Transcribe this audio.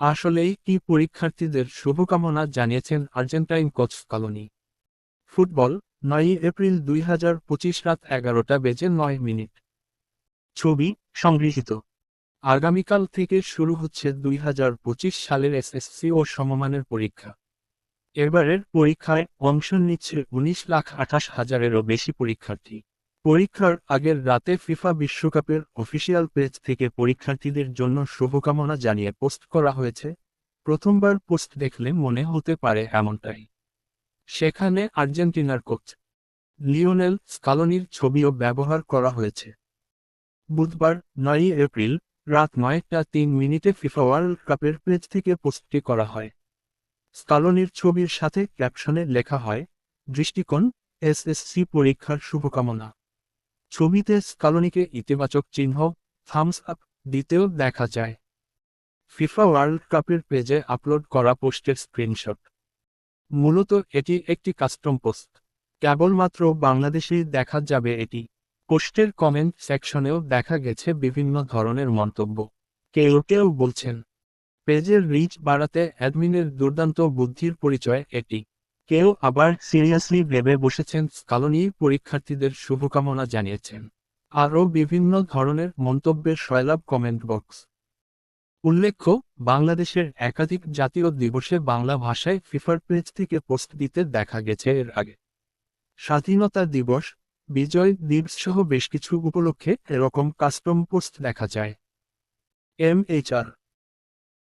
আসলেই কি পরীক্ষার্থীদের শুভকামনা জানিয়েছেন আর্জেন্টাইন কোচ কলোনি। ফুটবল, নয়ই এপ্রিল দুই হাজার পঁচিশ রাত এগারোটা বেজে নয় মিনিট। ছবি সংগৃহীত। আগামীকাল থেকে শুরু হচ্ছে দুই হাজার পঁচিশ সালের এসএসসি ও সমমানের পরীক্ষা। এবারের পরীক্ষায় অংশ নিচ্ছে উনিশ লাখ আঠাশ হাজারেরও বেশি পরীক্ষার্থী। পরীক্ষার আগের রাতে ফিফা বিশ্বকাপের অফিসিয়াল পেজ থেকে পরীক্ষার্থীদের জন্য শুভকামনা জানিয়ে পোস্ট করা হয়েছে। প্রথমবার পোস্ট দেখলে মনে হতে পারে এমনটাই। সেখানে আর্জেন্টিনার কোচ লিওনেল স্কালোনির ছবিও ব্যবহার করা হয়েছে। বুধবার নয়ই এপ্রিল রাত নয়টা তিন মিনিটে ফিফা ওয়ার্ল্ড কাপের পেজ থেকে পোস্টটি করা হয়। স্কালোনির ছবির সাথে ক্যাপশনে লেখা হয়, দৃষ্টিকোণ, এসএসসি পরীক্ষার শুভকামনা। ছবিতে স্কালোনিকে ইতিবাচক চিহ্ন থামস আপ দিতেও দেখা যায়। ফিফা ওয়ার্ল্ড কাপের পেজে আপলোড করা পোস্টের স্ক্রিনশট। মূলত এটি একটি কাস্টম পোস্ট। কেবলমাত্র বাংলাদেশেই দেখা যাবে এটি। পোস্টের কমেন্ট সেকশনেও দেখা গেছে বিভিন্ন ধরনের মন্তব্য। কেউ কেউ বলছেন, পেজের রিচ বাড়াতে অ্যাডমিনের দুর্দান্ত বুদ্ধির পরিচয় এটি। কেউ আবার সিরিয়াসলি ভেবে বসেছেন স্কালনি পরীক্ষার্থীদের শুভকামনা জানিয়েছেন। আরও বিভিন্ন ধরনের মন্তব্যের সয়লাভ কমেন্ট বক্স উল্লেখ্য, বাংলাদেশের একাধিক জাতীয় দিবসে বাংলা ভাষায় ফিফার পেজ থেকে পোস্ট দিতে দেখা গেছে এর আগে। স্বাধীনতা দিবস, বিজয় দিবস সহ বেশ কিছু উপলক্ষে এরকম কাস্টম পোস্ট দেখা যায়। M H R